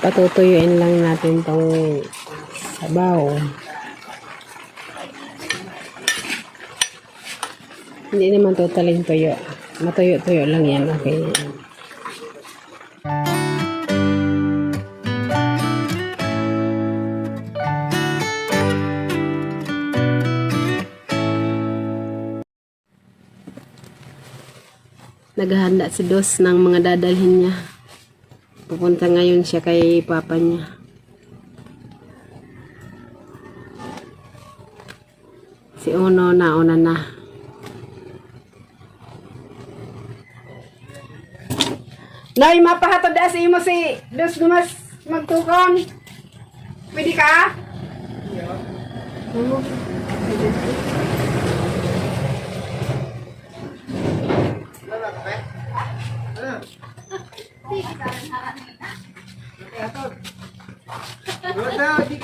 Patutuyuin lang natin tong sabaw. Hindi naman totaling tuyo. Matuyo-tuyo lang yan. Okay. Naghahanda si Dos ng mga dadalhin niya. Pupunta ngayon siya kay papa niya. Si Uno nauna na. Nay, mapahatod da si mo si Dos Dumas magtukon. Pwede ka? Oo. Luwag na, di ka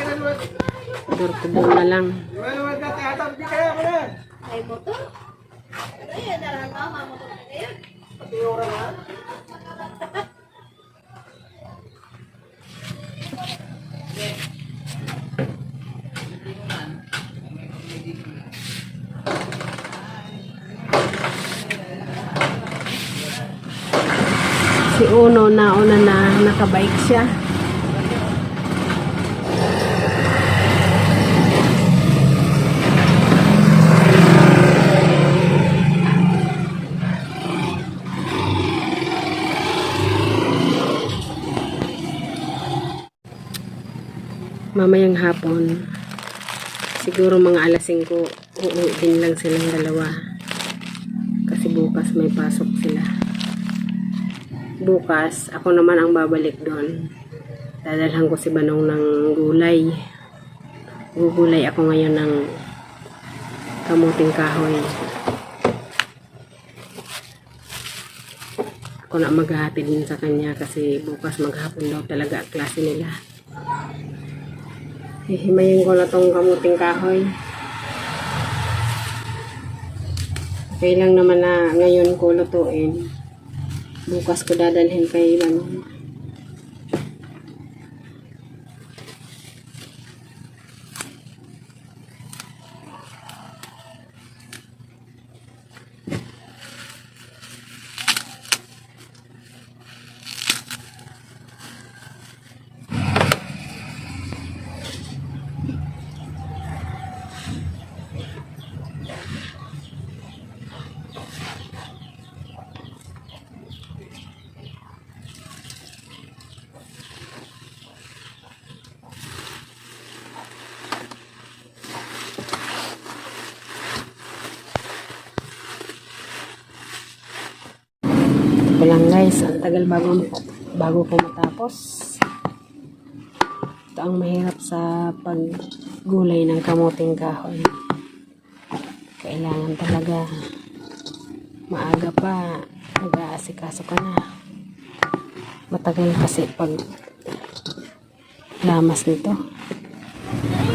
na luwag. Dortubong na lang. Luwag, luwag na, teatro, di ka na, wala. Ay, motor? Ay, daran ka, mamotor na kayo. Pati oras na. Uno nauna na nakabike siya. Mamayang hapon, siguro mga alas 5, uuwi din lang silang dalawa. Kasi bukas may pasok sila bukas, ako naman ang babalik doon. Dadalhan ko si Banong ng gulay. Gugulay ako ngayon ng kamuting kahoy. Ako na maghahatid din sa kanya kasi bukas maghapon daw talaga klase nila. Hihimayin ko na tong kamuting kahoy. Okay lang naman na ngayon ko lutuin. Bukas ko dadalhin kay Manong. Ito lang guys, ang tagal bago, bago ko matapos. Ito ang mahirap sa paggulay ng kamuting kahoy. Kailangan talaga maaga pa nag-aasikaso ka na. Matagal kasi pag lamas nito.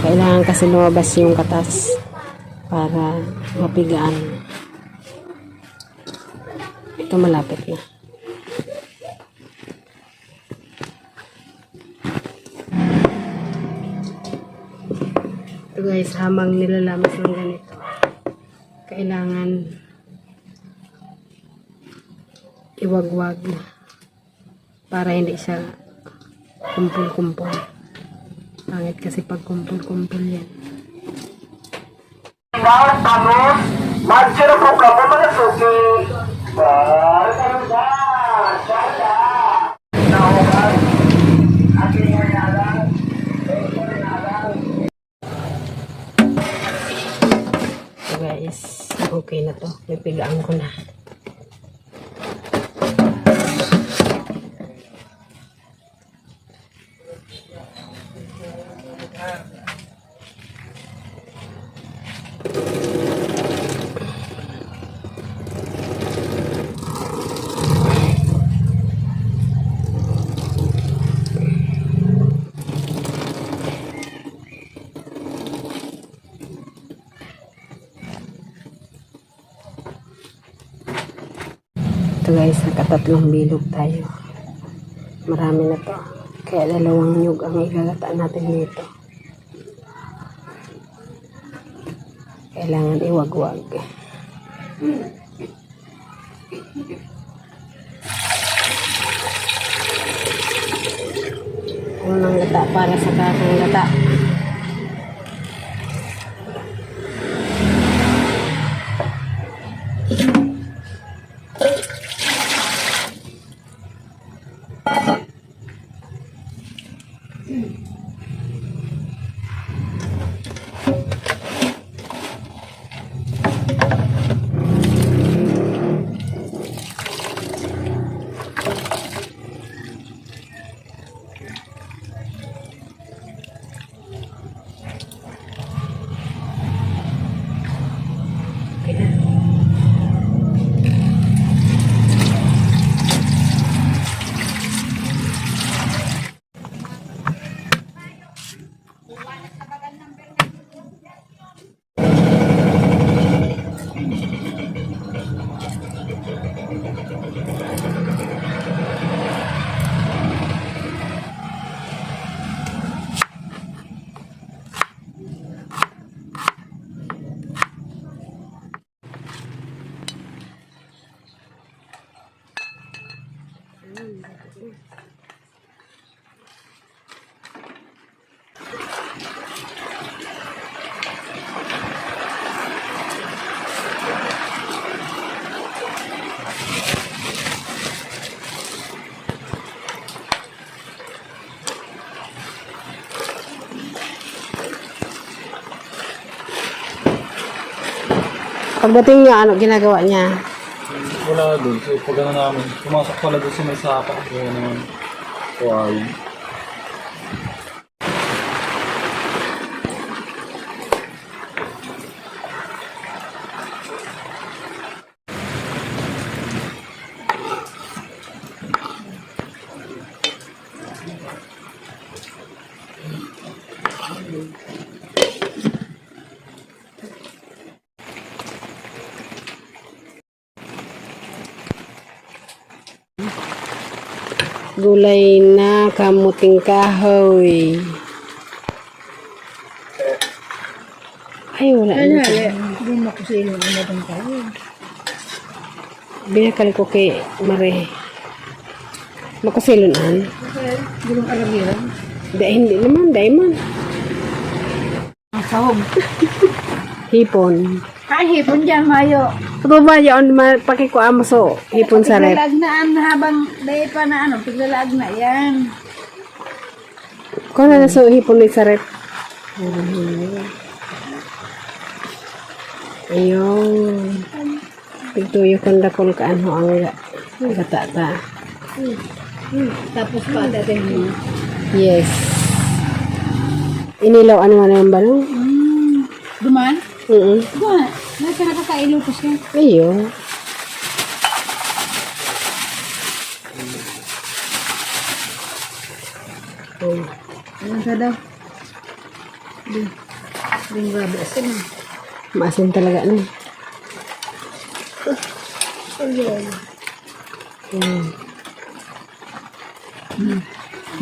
Kailangan kasi lumabas yung katas para mapigaan. Ito malapit na. Ito guys, hamang nilalamas ng ganito. Kailangan iwagwag para hindi siya kumpul-kumpul. Pangit kasi pag kumpul-kumpul yan. Tingnan, Ito guys, nakatatlong bilog tayo. Marami na to. Kaya dalawang nyug ang igagata natin dito. Kailangan iwagwag. Unang gata para sa kakang gata. Pagdating nyo, ano ginagawa niya? Wala doon. So, pag ano namin, pumasok pala doon sa may sapa. Kaya naman, wow. Gulay na kamuting kahoy. Ay, wala na. Hindi mo ko sila ang madang tayo. Binakal ko kay Mare. Makasilunan. Gulong aramiran. Da, hindi naman, diamond. Ang sahog. Hipon. Ay, hipon dyan, mayo. Ito ba yun, pakikuha mo so, hipon sa rep. Piglalag na habang dahil pa na ano, piglalag na yan. Kung na so, hipon ni sa rep. Ayun. Pigtuyo kong dakol ka ano ang gatata. Tapos pa dating mo. Yes. Inilaw ano man yung balong? Hmm. Duman? Mm Duman. Nasa nakakailupos ka. Ayun. Oh. Ano ka daw? Di. Di grabe. Maasin talaga no. Mm.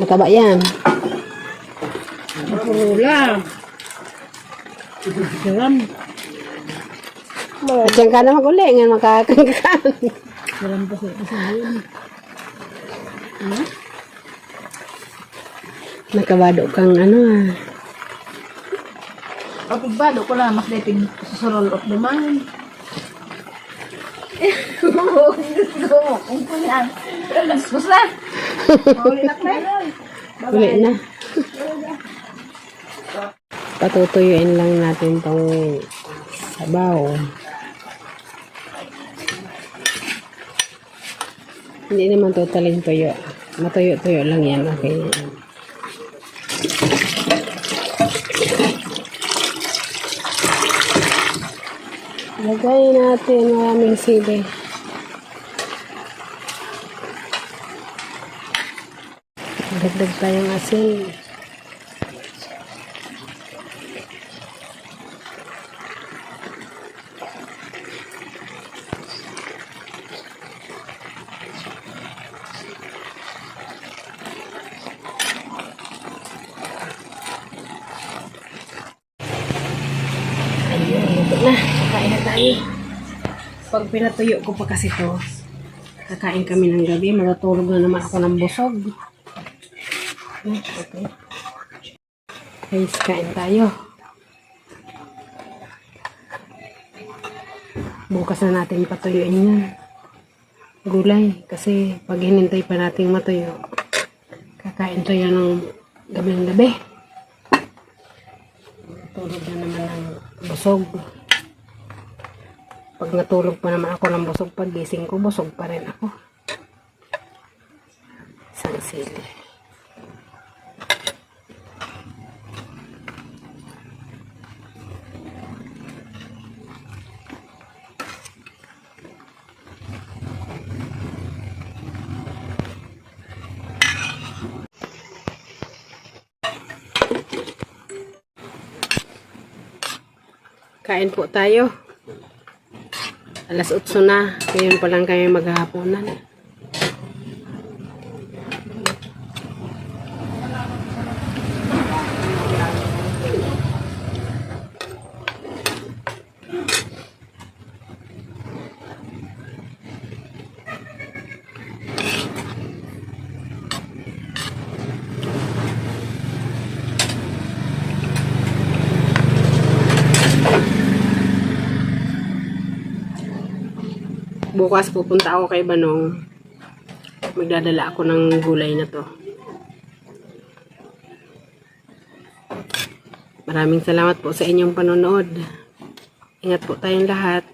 Mataba yan. Pula. Jalan. At yan ka na mag-uli, nga makakangkan. Jalan pa sa isa yun. Ano? Nakabado kang ano ah. Kapag bado ko lang, mas dating susurol of. Kung ko yan. Laskus na. Uli na. Patutuyuin lang natin tong sabaw. Hindi naman totaling tuyo. Matuyo-tuyo lang yan. Okay. Lagay natin maraming sili. Dagdag tayong asin. na. Kakain na tayo. Pag pinatuyo ko pa kasi to, kakain kami ng gabi. Matutulog na naman ako ng busog. Okay. Guys, kain tayo. Bukas na natin patuyuin yan. Gulay. Kasi pag hinintay pa natin matuyo, kakain to yan ng gabi ng gabi. Tulog na naman ng busog. Pag natulog pa naman ako ng busog, pag gising ko, busog pa rin ako. Isang sili. Kain po tayo. Alas 8 na. Ngayon pa lang kami maghahaponan. Bukas pupunta ako kay Banong. Magdadala ako ng gulay na to. Maraming salamat po sa inyong panonood. Ingat po tayong lahat.